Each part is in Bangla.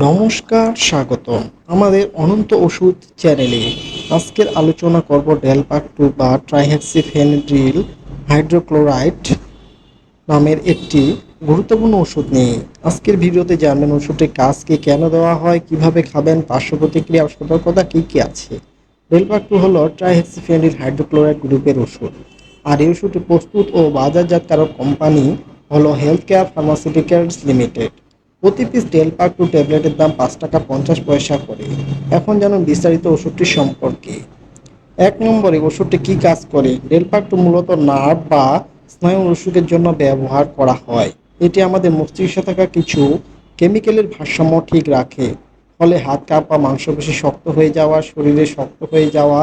নমস্কার স্বাগত আমাদের অনন্ত ওষুধ চ্যানেলে। আজকের আলোচনা করব ডেলপাক টু বা ট্রাইহেক্সিফেনড্রিল হাইড্রোক্লোরাইড নামের একটি গুরুত্বপূর্ণ ওষুধ নিয়ে। আজকের ভিডিওতে জানবেন ওষুধটির কাজকে কেন দেওয়া হয়, কীভাবে খাবেন, পার্শ্ব প্রতিক্রিয়া, সতর্কতা কী কী আছে। ডেলপাক টু হলো ট্রাইহেক্সিফেনড্রিল হাইড্রোক্লোরাইড গ্রুপের ওষুধ। আর এই ওষুধটি প্রস্তুত ও বাজারজাতকারক কোম্পানি হলো হেলথ কেয়ার ফার্মাসিউটিক্যালস লিমিটেড। প্রতি পিস ডেলপাক টু ট্যাবলেটের দাম পাঁচ টাকা পঞ্চাশ পয়সা করে। এখন জানুন বিস্তারিত ওষুধটি সম্পর্কে। এক নম্বরে ওষুধটি কি কাজ করে? ডেলপাক টু মূলত নার্ভ বা স্নায়ু অসুখের জন্য ব্যবহার করা হয়। এটি আমাদের মস্তিষ্কে থাকা কিছু কেমিক্যালের ভারসাম্য ঠিক রাখে। ফলে হাত কাপ কাঁপা মাংসপেশি শক্ত হয়ে যাওয়া, শরীরে শক্ত হয়ে যাওয়া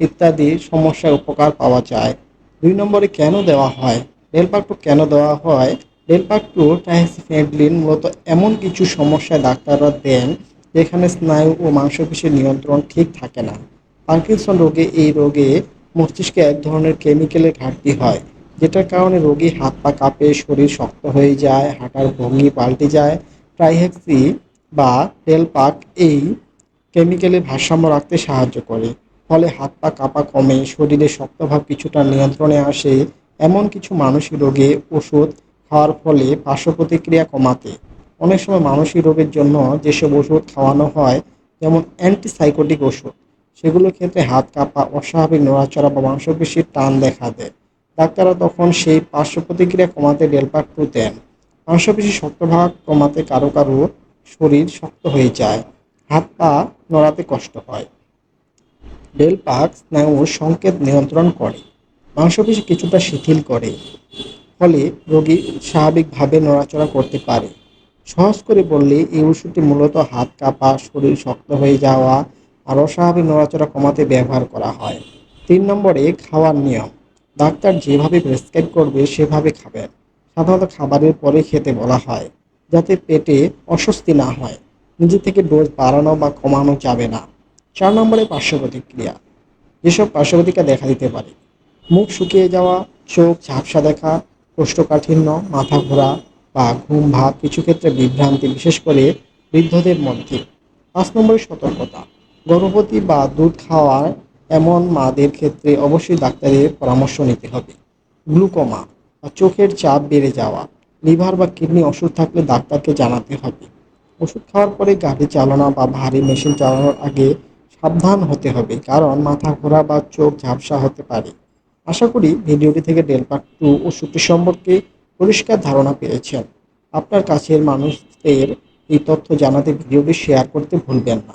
ইত্যাদি সমস্যার উপকার পাওয়া যায়। দুই নম্বরে কেন দেওয়া হয়? ডেলপাক টু কেন দেওয়া হয়? ডেলপাক টু টাইসিফেডলিন মূলত এমন কিছু সমস্যায় ডাক্তাররা দেন যেখানে স্নায়ু ও মাংসপেশির নিয়ন্ত্রণ ঠিক থাকে না। পার্কিনসন রোগে এই রোগে মস্তিষ্কে এক ধরনের কেমিক্যালের ঘাটতি হয়, যেটার কারণে রোগী হাত পা কাঁপে, শরীর শক্ত হয়ে যায়, হাঁটার ভঙ্গি পাল্টে যায়। ট্রাইহেক্সি বা টেলপাক এই কেমিক্যালের ভারসাম্য রাখতে সাহায্য করে, ফলে হাত পা কাঁপা কমে, শরীরে শক্তভাব কিছুটা নিয়ন্ত্রণে আসে। এমন কিছু মানসিক রোগে ওষুধ খাওয়ার ফলে পার্শ্ব প্রতিক্রিয়া কমাতে অনেক সময় মানসিক রোগের জন্য যেসব ওষুধ খাওয়ানো হয়, যেমন অ্যান্টিসাইকোটিক ওষুধ সেগুলোর ক্ষেত্রে হাত কাঁপা, অস্বাভাবিক নড়াচড়া বা মাংসপেশির টান দেখা দেয়। ডাক্তাররা তখন সেই পার্শ্ব প্রতিক্রিয়া কমাতে ডেলপাক টু দেন। মাংসপেশি শক্তভাব কমাতে কারও কারও শরীর শক্ত হয়ে যায়, হাত পা নড়াতে কষ্ট হয়। ডেলপাক স্নায়ুর সংকেত নিয়ন্ত্রণ করে। মাংসপেশি কিছুটা শিথিল করে। ফলে রোগী স্বাভাবিকভাবে নড়াচড়া করতে পারে। সহজ করে বললে, এই ওষুধটি মূলত হাত কাঁপা, শরীর শক্ত হয়ে যাওয়া আর অস্বাভাবিক নড়াচড়া কমাতে ব্যবহার করা হয়। তিন নম্বরে খাওয়ার নিয়ম। ডাক্তার যেভাবে প্রেসক্রাইব করবে, সেভাবে খাবেন। সাধারণত খাবারের পরে খেতে বলা হয়, যাতে পেটে অস্বস্তি না হয়। নিজে থেকে ডোজ বাড়ানো বা কমানো যাবে না। চার নম্বরে পার্শ্ব প্রতিক্রিয়া যেসব পার্শ্ব প্রতিক্রিয়া দেখা দিতে পারে, মুখ শুকিয়ে যাওয়া, চোখ ঝাপসা দেখা কোষ্ঠকাঠিন্য মাথা ঘোরা বা ঘুম ভাব কিছু ক্ষেত্রে বিভ্রান্তি, বিশেষ করে বৃদ্ধদের মধ্যে। পাঁচ নম্বরে সতর্কতা। গর্ভবতী বা দুধ খাওয়ার এমন মাদের ক্ষেত্রে অবশ্যই ডাক্তারের পরামর্শ নিতে হবে। গ্লুকোমা বা চোখের চাপ বেড়ে যাওয়া, লিভার বা কিডনি ওষুধ থাকলে ডাক্তারকে জানাতে হবে। ওষুধ খাওয়ার পরে গাড়ি চালনা বা ভারী মেশিন চালানোর আগে সাবধান হতে হবে, কারণ মাথা ঘোরা বা চোখ ঝাপসা হতে পারে। আশা করি ভিডিওটি থেকে ডেলপাক টু ওষুধটি সম্পর্কে পরিষ্কার ধারণা পেয়েছেন। আপনার কাছের মানুষদের এই তথ্য জানাতে ভিডিওটি শেয়ার করতে ভুলবেন না।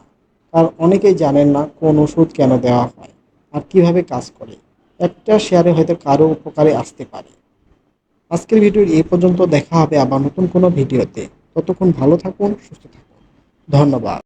কারণ অনেকেই জানেন না কোন ওষুধ কেন দেওয়া হয় আর কীভাবে কাজ করে। একটা শেয়ারে হয়তো কারও উপকারে আসতে পারে। আজকের ভিডিওর এই পর্যন্ত দেখা হবে আবার নতুন কোনো ভিডিওতে। ততক্ষণ ভালো থাকুন, সুস্থ থাকুন। ধন্যবাদ।